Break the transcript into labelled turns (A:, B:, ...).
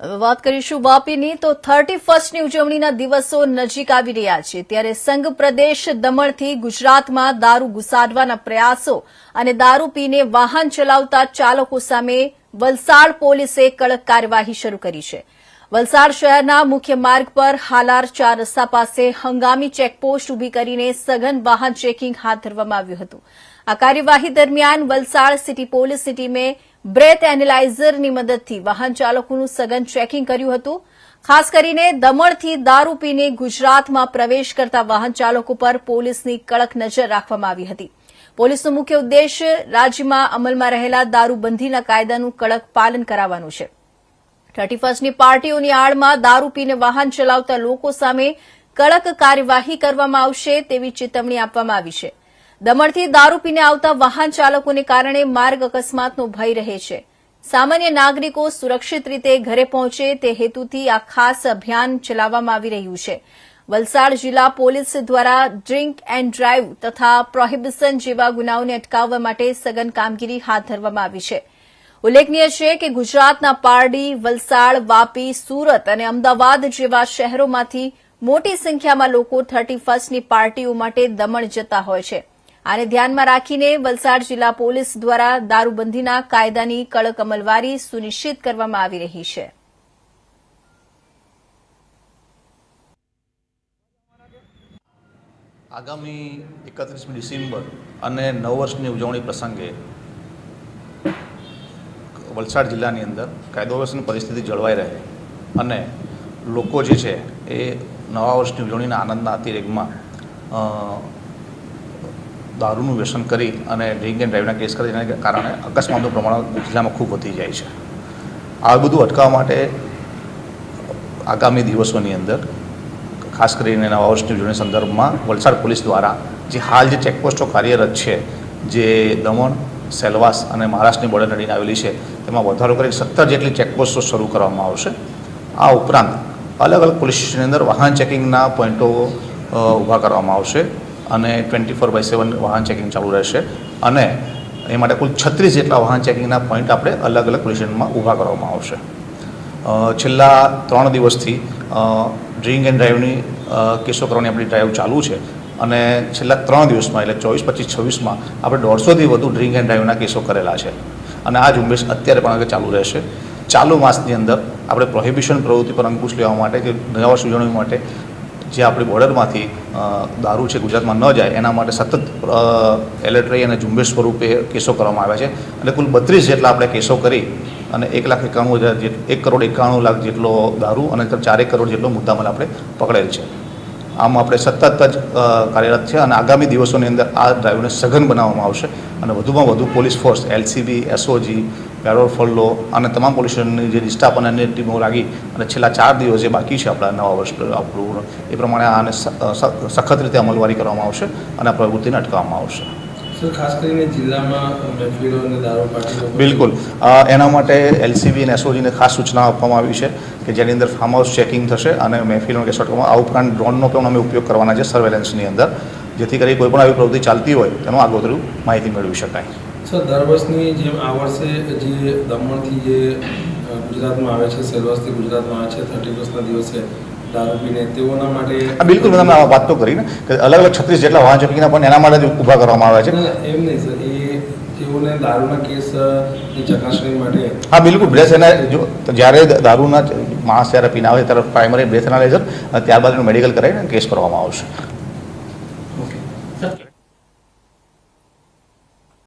A: વાત કરીશું વાપીની તો થર્ટી ફર્સ્ટની ઉજવણીના દિવસો નજીક આવી રહ્યા છે. ત્યારે સંઘ પ્રદેશ દમણથી ગુજરાતમાં દારૂ ઘુસાડવાના પ્રયાસો અને દારૂ પીને વાહન ચલાવતા ચાલકો સામે વલસાડ પોલીસે કડક કાર્યવાહી શરૂ કરી છે. વલસાડ શહેરના મુખ્ય માર્ગ પર હાલાર ચાર રસ્તા પાસે હંગામી ચેકપોસ્ટ ઊભી કરીને સઘન વાહન ચેકિંગ હાથ ધરવામાં આવ્યું હતું. આ કાર્યવાહી દરમિયાન વલસાડ સિટી પોલીસની ટીમે બ્રેથ એનાલાઇઝરની મદદથી વાહન ચાલકોનું સઘન ચેકિંગ કર્યું હતું. ખાસ કરીને દમણથી દારૂ પીને ગુજરાતમાં પ્રવેશ કરતા વાહન ચાલકો પર પોલીસની કડક નજર રાખવામાં આવી હતી. પોલીસનો મુખ્ય ઉદ્દેશ રાજ્યમાં અમલમાં રહેલા દારૂબંધીના કાયદાનું કડક પાલન કરાવવાનું છે. થર્ટી ફર્સ્ટની પાર્ટીઓની આડમાં દારૂ પીને વાહન ચલાવતા લોકો સામે કડક કાર્યવાહી કરવામાં આવશે તેવી ચેતવણી આપવામાં આવી છે. દમણથી દારૂ પીને આવતા વાહન ચાલકોને કારણે માર્ગ અકસ્માતનો ભય રહે છે. સામાન્ય નાગરિકો સુરક્ષિત રીતે ઘરે પહોંચે તે હેતુથી આ ખાસ અભિયાન ચલાવવામાં આવી રહ્યું છે. વલસાડ જિલ્લા પોલીસ દ્વારા ડ્રિંક એન્ડ ડ્રાઇવ તથા પ્રોહિબિશન જેવા ગુનાઓને અટકાવવા માટે સઘન કામગીરી હાથ ધરવામાં આવી છે. ઉલ્લેખનીય છે કે ગુજરાતના પારડી, વલસાડ, વાપી, સુરત અને અમદાવાદ જેવા શહેરોમાંથી મોટી સંખ્યામાં લોકો થર્ટી ફર્સ્ટની પાર્ટીઓ માટે દમણ જતા હોય છે. આને ધ્યાનમાં રાખીને વલસાડ જિલ્લા પોલીસ દ્વારા દારૂબંધીના કાયદાની કડક અમલવારી સુનિશ્ચિત કરવામાં આવી રહી છે.
B: આગામી એકત્રીસમી ડિસેમ્બર અને નવ વર્ષની ઉજવણી પ્રસંગે વલસાડ જિલ્લાની અંદર કાયદો વ્યવસ્થાની પરિસ્થિતિ જળવાઈ રહે અને લોકો જે છે એ નવા વર્ષની ઉજવણીના આનંદના અતિરેકમાં દારૂનું વ્યસન કરી અને ડ્રિંક એન્ડ ડ્રાઈવના કેસ કરે, જેના કારણે અકસ્માતનું પ્રમાણ જિલ્લામાં ખૂબ વધી જાય છે. આ બધું અટકાવવા માટે આગામી દિવસોની અંદર, ખાસ કરીને નવા વર્ષની ઉજવણી સંદર્ભમાં, વલસાડ પોલીસ દ્વારા જે હાલ જે ચેકપોસ્ટો કાર્યરત છે, જે દમણ, સેલવાસ અને મહારાષ્ટ્રની બોર્ડર નડીને આવેલી છે, તેમાં વધારો કરી સત્તર જેટલી ચેકપોસ્ટો શરૂ કરવામાં આવશે. આ ઉપરાંત અલગ અલગ પોલીસ સ્ટેશનની અંદર વાહન ચેકિંગના પોઈન્ટો ઊભા કરવામાં આવશે. અને ટ્વેન્ટી ફોર બાય સેવન વાહન ચેકિંગ ચાલુ રહેશે. અને એ માટે કુલ છત્રીસ જેટલા વાહન ચેકિંગના પોઈન્ટ આપણે અલગ અલગ પોઝિશનમાં ઊભા કરવામાં આવશે. છેલ્લા ત્રણ દિવસથી ડ્રિંક એન્ડ ડ્રાઈવની કેસો કરવાની આપણી ડ્રાઈવ ચાલુ છે. અને છેલ્લા ત્રણ દિવસમાં, એટલે ચોવીસ, પચીસ, છવ્વીસમાં આપણે દોઢસોથી વધુ ડ્રિંક એન્ડ ડ્રાઈવના કેસો કરેલા છે. અને આ ઝુંબેશ અત્યારે પણ આગળ ચાલુ રહેશે. ચાલુ માસની અંદર આપણે પ્રોહિબિશન પ્રવૃત્તિ પર અંકુશ લેવા માટે કે નવા વર્ષ માટે જે આપણી બોર્ડરમાંથી દારૂ છે ગુજરાતમાં ન જાય, એના માટે સતત એલર્ટ રહી અને ઝુંબેશ સ્વરૂપે કેસો કરવામાં આવ્યા છે. અને કુલ બત્રીસ જેટલા આપણે કેસો કરી અને એક લાખ એકાણું હજાર એક કરોડ એકાણું લાખ જેટલો દારૂ અને ચારેક કરોડ જેટલો મુદ્દામાલ આપણે પકડેલ છે. આમ આપણે સતત જ કાર્યરત છે અને આગામી દિવસોની અંદર આ ડ્રાઈવને સઘન બનાવવામાં આવશે અને વધુમાં વધુ police force LCB SOG parole furlough અને તમામ પોલીસ સ્ટેશનની જે ડિસ્ટાફ અને અન્ય ટીમો લાગી અને છેલ્લા ચાર દિવસ જે બાકી છે આપણા નવા વર્ષ આપણું એ પ્રમાણે આને સખત રીતે અમલવારી કરવામાં આવશે અને આ પ્રવૃત્તિને અટકાવવામાં આવશે.
C: ખાસ કરીને જિલ્લામાં
B: બિલકુલ. એના માટે એલસીબી અને એસઓજીને ખાસ સૂચના આપવામાં આવી છે કે જેની અંદર ફાર્મ હાઉસ ચેકિંગ થશે અને મહેફિલનો કે અટકાવવામાં આ ઉપરાંત ડ્રોનનો પણ અમે ઉપયોગ કરવાના છે સર્વેલન્સની અંદર જેથી કરી કોઈ પણ આવી પ્રવૃત્તિ ચાલતી હોય તેનું આગોતરું માહિતી મેળવી શકાય.
C: સર દર વર્ષની જેમ આ વર્ષે જે દમણથી જે ગુજરાતમાં આવે છે સેલવાસથી ગુજરાતમાં આવે છે થર્ટી ફર્સ્ટના દિવસે દારૂ પીને તેઓના માટે
B: આ બિલકુલ તમે આ વાત તો કરી ને કે અલગ અલગ છત્રીસ જેટલા વાહન ચેકિંગના પણ એના માટે જ ઊભા કરવામાં આવ્યા છે.
C: એમ નહીં સર. એ તેઓને દારૂના કેસ ચકાસણી માટે
B: હા બિલકુલ બ્રેસ એના જો જ્યારે દારૂના માણસ જ્યારે પીને આવે ત્યારે પ્રાઇમરી બ્રેથ એનાલાઇઝર ત્યારબાદ મેડિકલ કરાવીને કેસ કરવામાં આવશે.